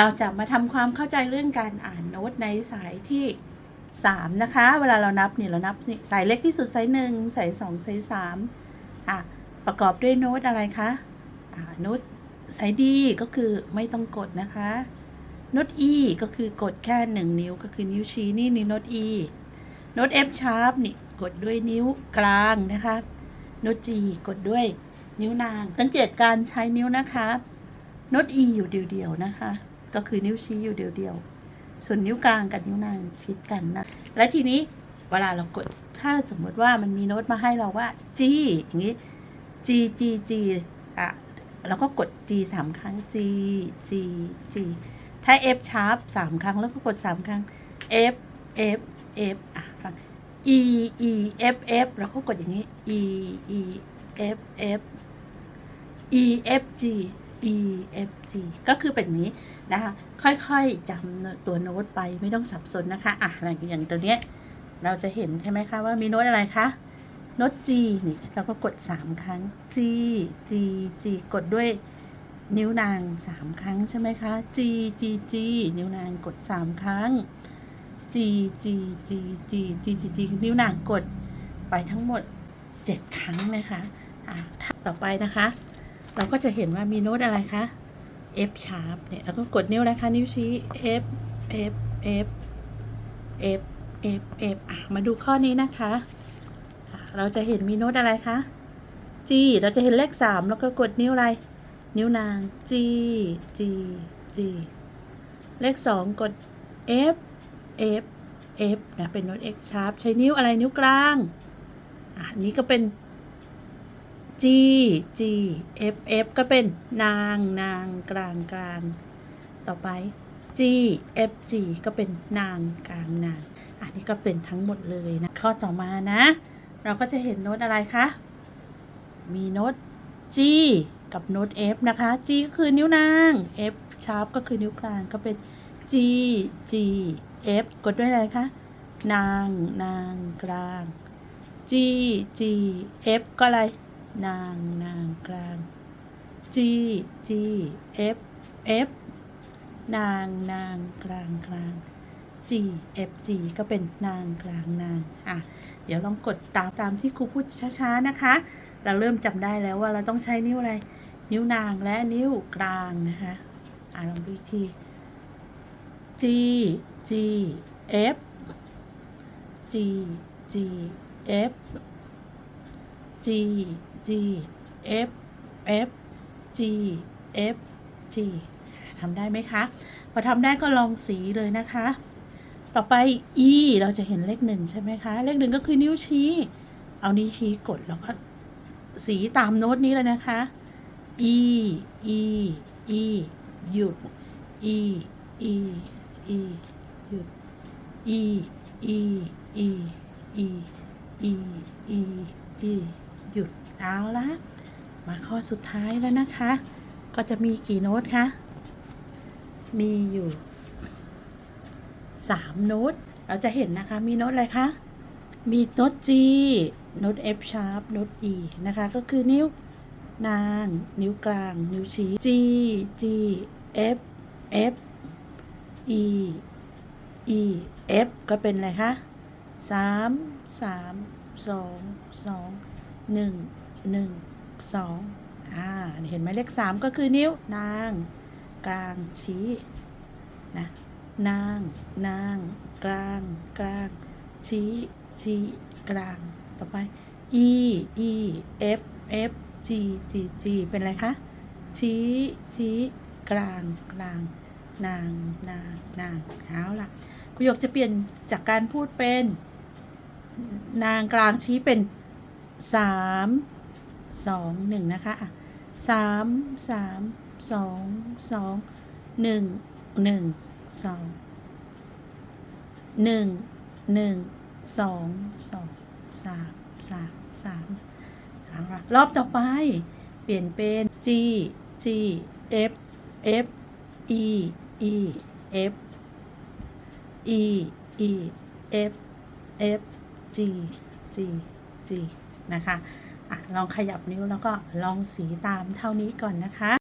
เราจะมาทำความเข้าใจเรื่องการอ่านโน้ตในสายที่ 3 นะคะ เวลาเรานับเนี่ยเรานับนี่สายเล็กที่สุดสายหนึ่งสายสองสายสามอะประกอบด้วยโน้ตอะไรคะอ่าโน้ตสายดีก็คือไม่ต้องกดนะคะโน้ต E ก็คือกดแค่ 1 นิ้วก็คือนิ้วชี้นี่นี่โน้ต E โน้ต F sharp นี่กดด้วยนิ้วกลางนะคะโน้ต G กดด้วยนิ้วนางสังเกตการใช้นิ้วนะคะโน้ต E อยู่เดียวๆนะคะ ก็คือนิ้วชี้อยู่เดียวๆ ส่วนนิ้วกลางกับนิ้วนางชิดกันนะ และทีนี้เวลาเรากด ถ้าสมมติว่ามันมีโน้ตมาให้เราว่า G อย่างนี้ G G G อะแล้วก็กด G สามครั้ง G G G ถ้า F sharp สามครั้งแล้วก็กดสามครั้ง F F F อะฟัง E E F F แล้วก็กดอย่างนี้ E E F F E F G E F G ก็คือเป็นนี้นะคะ ค่อยๆจำตัวโน้ตไปไม่ต้องสับสนนะคะ อะอย่างตัวเนี้ยเราจะเห็นใช่ไหมคะว่ามีโน้ตอะไรคะ โน้ต G นี่เราก็กด 3 ครั้ง G G G กดด้วยนิ้วนาง 3 ครั้งใช่ไหมคะ G G G นิ้วนางกด 3 ครั้ง G G G G G G G นิ้วนางกดไปทั้งหมด 7 ครั้งนะคะ อะ ต่อไปนะคะ เราก็จะเห็นว่ามีโน้ตอะไรคะ F sharp เนี่ยแล้วก็กดนิ้วอะไรคะนิ้วชี้ F F F F F F อะมาดูข้อนี้นะคะ เราจะเห็นมีโน้ตอะไรคะ G เราจะเห็นเลขสามแล้วก็กดนิ้วอะไร นิ้วนาง G G G เลขสองกด F F F นะเป็นโน้ต X sharp ใช้นิ้วอะไรนิ้วกลาง อะอันนี้ก็เป็น G G F F ก็เป็นนางนางกลางกลางต่อไป G F G ก็เป็นนางกลางนางอันนี้ก็เป็นทั้งหมดเลยนะ ข้อต่อมานะ เราก็จะเห็นโน้ตอะไรคะ มีโน้ต G กับโน้ต F นะคะ G ก็คือนิ้วนาง F sharp ก็คือนิ้วกลางก็เป็น G G F กดด้วยอะไรคะ นาง นางกลาง G G F ก็อะไร นางนางกลาง G G F F นางนางกลางกลาง G F G ก็เป็นนางกลางนางอะเดี๋ยวลองกดตามตามที่ครูพูดช้าๆนะคะ เราเริ่มจำได้แล้วว่าเราต้องใช้นิ้วอะไร นิ้วนางและนิ้วกลางนะคะอะลองดูอีกที G G F G G F G G F F G F G ทำได้ไหมคะ พอทำได้ก็ลองสีเลยนะคะ ต่อไป E เราจะเห็นเลขหนึ่งใช่ไหมคะ เลขหนึ่งก็คือนิ้วชี้ เอานิ้วชี้กดแล้วก็สีตามโน้ตนี้เลยนะคะ E E E หยุด E E E หยุด E E E E E E E หยุดเอาละมาข้อสุดท้ายแล้วนะคะ ก็จะมีกี่โน้ตคะ มีอยู่สามโน้ต เราจะเห็นนะคะ มีโน้ตอะไรคะ มีโน้ต G โน้ต F sharp โน้ต E นะคะ ก็คือนิ้วนาง นิ้วกลาง นิ้วชี้ G G F F E E F ก็เป็นอะไรคะสามสามสองสอง หนึ่งหนึ่งสองอ่าเห็นไหมเลขสามก็คือนิ้วนาง กลางชี้นะนางนาง กลาง กลาง ชี้ชี้กลาง ต่อไป e e f f g g g เป็นอะไรคะชี้ชี้กลางกลาง นางนางนางเอาล่ะประโยคจะเปลี่ยนจากการพูดเป็น นางกลางชี้เป็น สามสองหนึ่งนะคะสามสามสองสองหนึ่งหนึ่งสองหนึ่งหนึ่งสองสองสามสามสามเอาละรอบต่อไป เปลี่ยนเป็น G G F F E E F E E F F G G G นะคะอะลองขยับนิ้วแล้วก็ลองสีตามเท่านี้ก่อนนะคะ